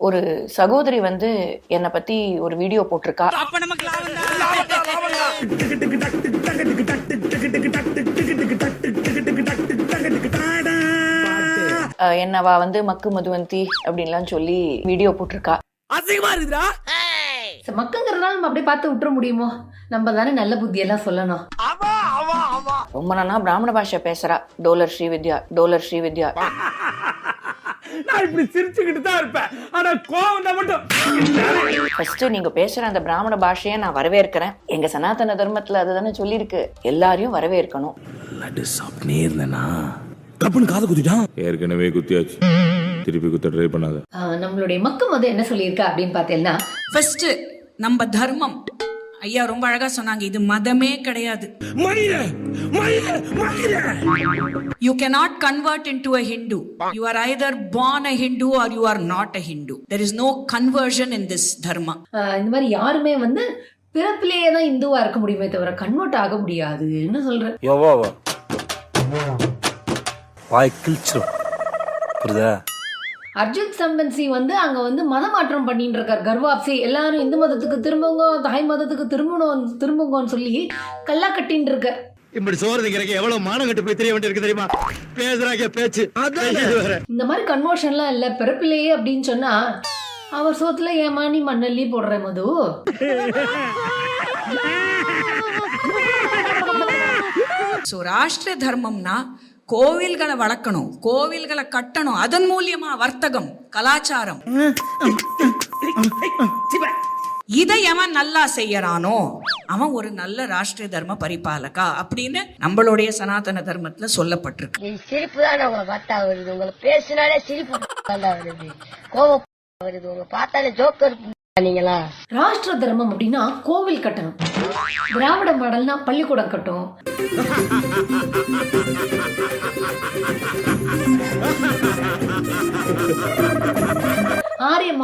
ஒரு சகோதரி வந்து என்னை பத்தி ஒரு வீடியோ போட்டிருக்கா. அஹ் என்னவா வந்து மக்கு மதுவந்தி அப்படின்லாம் சொல்லி வீடியோ போட்டிருக்கா. அசிங்கமா இருக்குதா மக்குங்கிறதுனால நம்ம அப்படியே பார்த்து விட்டுற முடியுமோ? நம்ம தானே நல்ல புத்தியெல்லாம் சொல்லணும். ரொம்ப நாளா பிராமண பாஷை பேசுறா. டோலர் ஸ்ரீவித்யா டோலர் ஸ்ரீவித்யா. நான் இப்படி சிரிச்சுக்கிட்டு தான் இருப்பேன். ஆனா கோவம் தான் மட்டும் ஃபர்ஸ்ட் நீங்க பேசுற அந்த பிராமண பாஷையை நான் வரவேற்கிறேன். எங்க சனாதன தர்மத்துல அதுதானே சொல்லியிருக்கு. எல்லாரையும் வரவேற்கணும். லட்டு சாப்பிட்டே இருந்தேனா? தப்புன்னு காது குத்திட்டான் ஏற்கனவே குத்தியாச்சு. திருப்பி குத்த ட்ரை பண்ணாத. நம்மளுடைய மக்கு மது என்ன சொல்லியிருக்கா அப்படின்னு பார்த்தீங்கன்னா ஃபர்ஸ்ட் நம்ம தர்மம். ஐயா ரொம்ப அழகா சொன்னாங்க இது மதமே கிடையாது. மயிர மயிர மயிர. You cannot convert into a hindu. You are either born a hindu or you are not a hindu. There is no conversion in this dharma. ஆஹ், இந்த மாதிரி யாருமே வந்து பிறப்பிலேயே தான் இந்துவா இருக்க முடியுமே தவிர கன்வெர்ட் ஆக முடியாதுன்னு சொல்றேன் எவ்வாவா வாய் கிழிச்சிரும். புரியுதா? அர்ஜுன் சம்பன்சி வந்து அங்க வந்து மத மாற்றம் பண்ணிட்டு இருக்கார் கர்வாப்சி எல்லாரும் இந்து மதத்துக்கு திரும்புங்க தாய் மதத்துக்கு திரும்பணும் திரும்புங்கன்னு சொல்லி கல்லா கட்டின்னு இருக்கார் இப்படி சோறு திங்கிறக்கு எவ்வளவு மானங்கட்டு போய் தெரிய வேண்டியிருக்கு தெரியுமா? பேசுறாங்க பேச்சு. இந்த மாதிரி கன்வர்ஷன்லாம் இல்ல. பிறப்பிலேயே அப்படின்னு சொன்னா அவர் சோத்துல ஏமா நீ மண்ணல்லி போடுற மது. ஸோ ராஷ்டிர தர்மம்னா கோவில்களை வளர்க்கணும் கோவில்களை கட்டணும். அதன் மூலியமா வர்த்தகம் கலாச்சாரம். இதை எவன் நல்லா செய்யறானோ அவன் ஒரு நல்ல ராஷ்டிரிய தர்ம பரிபாலகா அப்படின்னு நம்மளுடைய சனாதன தர்மத்துல சொல்லப்பட்டிருக்கு. சிரிப்பு தான் உங்களை பார்த்தா வருது. உங்களை பேசினாலே சிரிப்பு வருது. கோவம் வருது. உங்களை பார்த்தாலே ஜோக்கர் நீங்களா? ராஷ்டிர தர்மம் அப்படின்னா கோவில் கட்டணும். திராவிட மாடல்னா பள்ளிக்கூடம் கட்டும். ஆரிய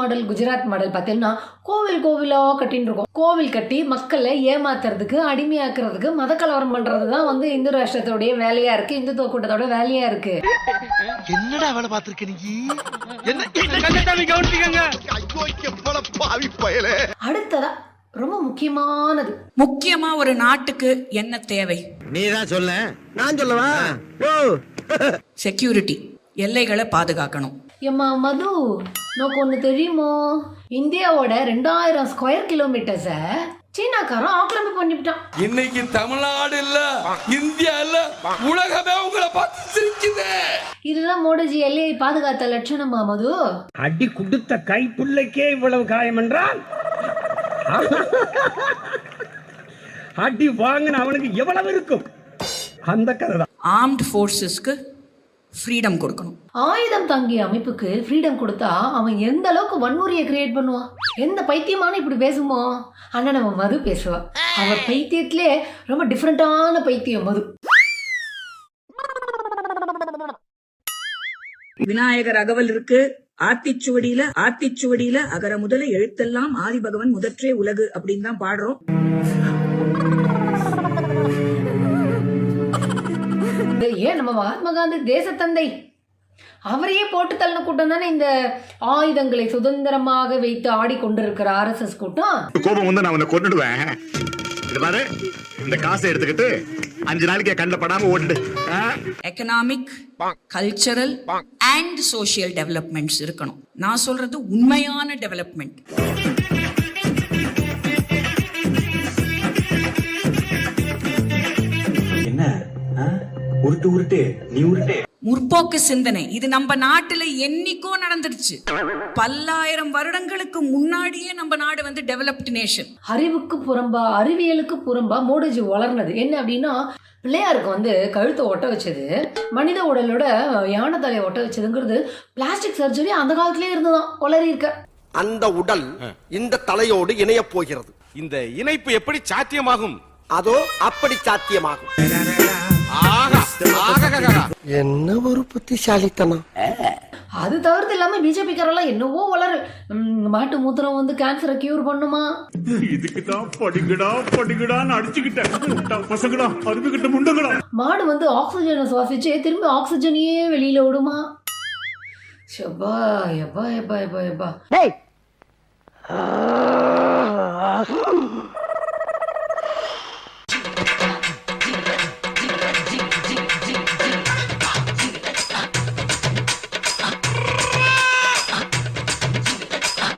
மாடல் குஜராத் மாடல் பார்த்தீங்கன்னா கோவில் கோவிலா கட்டின்னு இருக்கும். கோவில் கட்டி மக்களை ஏமாத்துறதுக்கு அடிமையாக்குறதுக்கு மத கலவரம் பண்றது தான் வந்து இந்து ராஷ்டிரத்தோடைய வேலையா இருக்கு. இந்துத்துவ கூட்டத்தோட வேலையா இருக்கு. என்னடா வேலை பார்த்திருக்க நீ? என்ன ஐயோ எவ்வளவு பாவி பயலே அடுத்ததா ரொம்ப முக்கியமானது. முக்கியமா ஒரு நாட்டுக்கு என்ன தேவை? நீ தான் சொல்ல. நான் சொல்லவா? ஓ செக்யூரிட்டி எல்லைகளை பாதுகாக்கணும். எம்மா மது உனக்கு ஒன்று தெரியுமோ? இந்தியாவோட ரெண்டாயிரம் ஸ்கொயர் கிலோமீட்டர்ஸை சீனாக்காரன் ஆக்கிரமிப்பு பண்ணிவிட்டான். இன்னைக்கு தமிழ்நாடு இல்ல இந்தியா இல்ல உலகமே உங்களை பார்த்து சிரிக்குது. இதுதான் மோடிஜி எல்லையை பாதுகாத்த லட்சணமா மது? அடி கொடுத்த கைப்புள்ளைக்கே இவ்வளவு காயம் என்றால்? அடி வாங்கின அவனுக்கு எவ்வளவு இருக்கும்? அந்த கதை தான். ஆர்ம்ட் ஃபோர்ஸஸ்க்கு ஃப்ரீடம் கொடுக்கணும். ஆயுதம் தாங்கிய அமைப்புக்கு ஃப்ரீடம் கொடுத்தா அவன் எந்த அளவுக்கு வன்முறையை கிரியேட் பண்ணுவான்? எந்த பைத்தியமான இப்படி பேசுமோ? ஆனா நம்ம மது பேசுவா. அவ பைத்தியத்திலே ரொம்ப டிஃப்ரெண்டான பைத்தியம் மது. விநாயகர் அகவல் இருக்கு. ஆத்திச்சுவடியில ஆத்திச்சுவடியில அகர முதல எழுத்தெல்லாம் ஆதி பகவன் முதற்றே உலகு அப்படின்னு தான் பாடுறோம். ஏன் நம்ம மகாத்மா காந்தி தேசத்தந்தை. அவரையே போட்டு தள்ளின கூட்டம் தானே இந்த ஆயுதங்களை சுதந்திரமாக வைத்து ஆடிக்கொண்டிருக்கிற ஆர்எஸ்எஸ் கூட்டம்? கோபம் வந்து நான் உன்னை கொண்டுடுவேன் இது பாரு இந்த காசை எடுத்துக்கிட்டு அஞ்சு நாளைக்கு கண்ணில் படாம ஓட்டு. Economic cultural and social developments இருக்கணும். நான் சொல்றது உண்மையான டெவலப்மெண்ட் உருட்டு உருட்டு நீ உருட்டு. முற்போக்கு சிந்தனை. இது நம்ம நாட்டுல என்னைக்கோ நடந்துடுச்சு. பல்லாயிரம் வருடங்களுக்கு முன்னாடியே நம்ம நாடு வந்து டெவலப்டு நேஷன் அறிவுக்கு புறம்பா அறிவியலுக்கு புறம்பா மோடிஜி வளர்னது. என்ன அப்படின்னா பிள்ளையாருக்கு வந்து கழுத்தை ஒட்ட வச்சது மனித உடலோட யானை தலையை ஒட்ட வச்சதுங்கிறது பிளாஸ்டிக் சர்ஜரி அந்த காலத்திலே இருந்துதான் வளரி இருக்க. அந்த உடல் இந்த தலையோடு இணைய போகிறது. இந்த இணைப்பு எப்படி சாத்தியமாகும்? அதோ அப்படி சாத்தியமாகும். என்ன ஒரு புத்திசாலித்தனம் அது தவிர்த்து இல்லாம பிஜேபிக்காரெல்லாம் என்னவோ வளரு மாட்டு மூத்திரம் வந்து கேன்சரை கியூர் பண்ணுமா இதுக்கு தான் படிக்கடா படிக்கடான்னு அடிச்சுக்கிட்டேன் பசங்கடா அருமைக்கிட்ட முண்டங்கடா மாடு வந்து ஆக்சிஜனை சுவாசிச்சு திரும்பி ஆக்சிஜனையே வெளியில விடுமா செப்பா எப்பா எப்பா எப்பா எப்பா